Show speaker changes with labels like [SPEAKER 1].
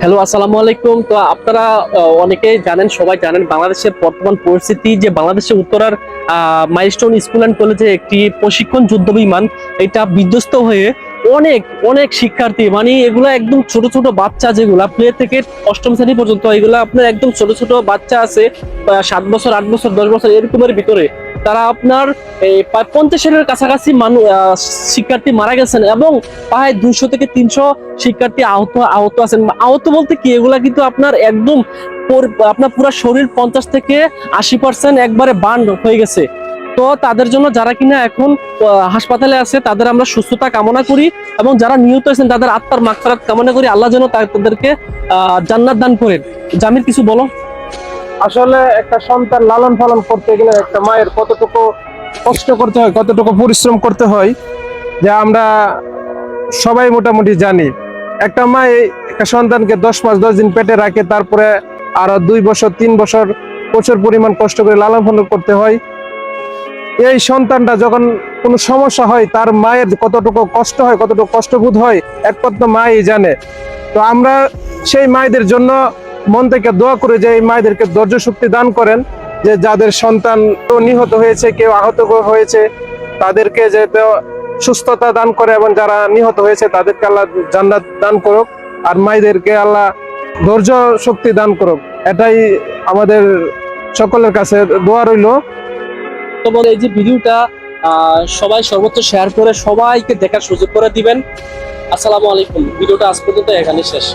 [SPEAKER 1] Hello আসসালামু আলাইকুম। তো আপনারা অনেকেই জানেন, সবাই জানেন বাংলাদেশের বর্তমান পরিস্থিতি যে বাংলাদেশের উত্তরার মাইলস্টোন স্কুল অ্যান্ড কলেজে একটি প্রশিক্ষণ যুদ্ধ বিমান, এটা বিধ্বস্ত হয়ে অনেক অনেক শিক্ষার্থী মানে এগুলা একদম ছোট ছোট বাচ্চা যেগুলা, প্লে থেকে অষ্টম শ্রেণি পর্যন্ত, এগুলা আপনার একদম ছোট ছোট বাচ্চা আছে সাত বছর, আট বছর, দশ বছর, এরকমের ভিতরে। তারা আপনার এই প্রায় পঞ্চাশের কাছাকাছি মানুষ শিক্ষার্থী মারা গেছেন এবং প্রায় দুইশো থেকে তিনশো শিক্ষার্থী আহত আহত আছেন। আহত বলতে কি এগুলা কিন্তু আপনার একদম আপনার পুরো শরীর পঞ্চাশ থেকে আশি পার্সেন্ট একবারে বান হয়ে গেছে। তো তাদের জন্য যারা কিনা এখন হাসপাতালে আছে তাদের আমরা সুস্থতা কামনা করি এবং যারা নিহত হয়েছেন তাদের আত্মার মাগফিরাত কামনা করি। আল্লাহ যেন তাদেরকে আহ, জান্নাত দান করেন। জামির কিছু বলো?
[SPEAKER 2] আসলে একটা সন্তান লালন পালন করতে গেলে একটা মায়ের কতটুকু কষ্ট করতে হয়, কতটুকু পরিশ্রম করতে হয়, যে আমরা সবাই মোটামুটি জানি। একটা মা একটা সন্তানকে দশ মাস, দশ দিন পেটে রাখে, তারপরে আরও দুই বছর, তিন বছর প্রচুর পরিমাণ কষ্ট করে লালন পালন করতে হয়। এই সন্তানটা যখন কোনো সমস্যা হয়, তার মায়ের কতটুকু কষ্ট হয়, কতটুকু কষ্টবোধ হয়, একমাত্র মাই জানে। তো আমরা সেই মায়েদের জন্য মন থেকে দোয়া করে যে এই মায়েদেরকে ধৈর্য শক্তি দান করেন, যে যাদের সন্তান নিহত হয়েছে, কেউ আহত হয়েছে, তাদেরকে যাতে সুস্থতা দান করে এবং যারা নিহত হয়েছে, তাদেরকে আল্লাহ জান্নাত দান করুক। আর মায়েদেরকে আল্লাহ ধৈর্য শক্তি দান করুক। এটাই আমাদের সকলের কাছে দোয়া রইল।
[SPEAKER 1] তো বলে এই যে ভিডিওটা সবাই সর্বোচ্চ শেয়ার করে সবাইকে দেখার সুযোগ করে দিবেন। আসসালামু আলাইকুম। ভিডিওটা আজ পর্যন্ত এখানে শেষ।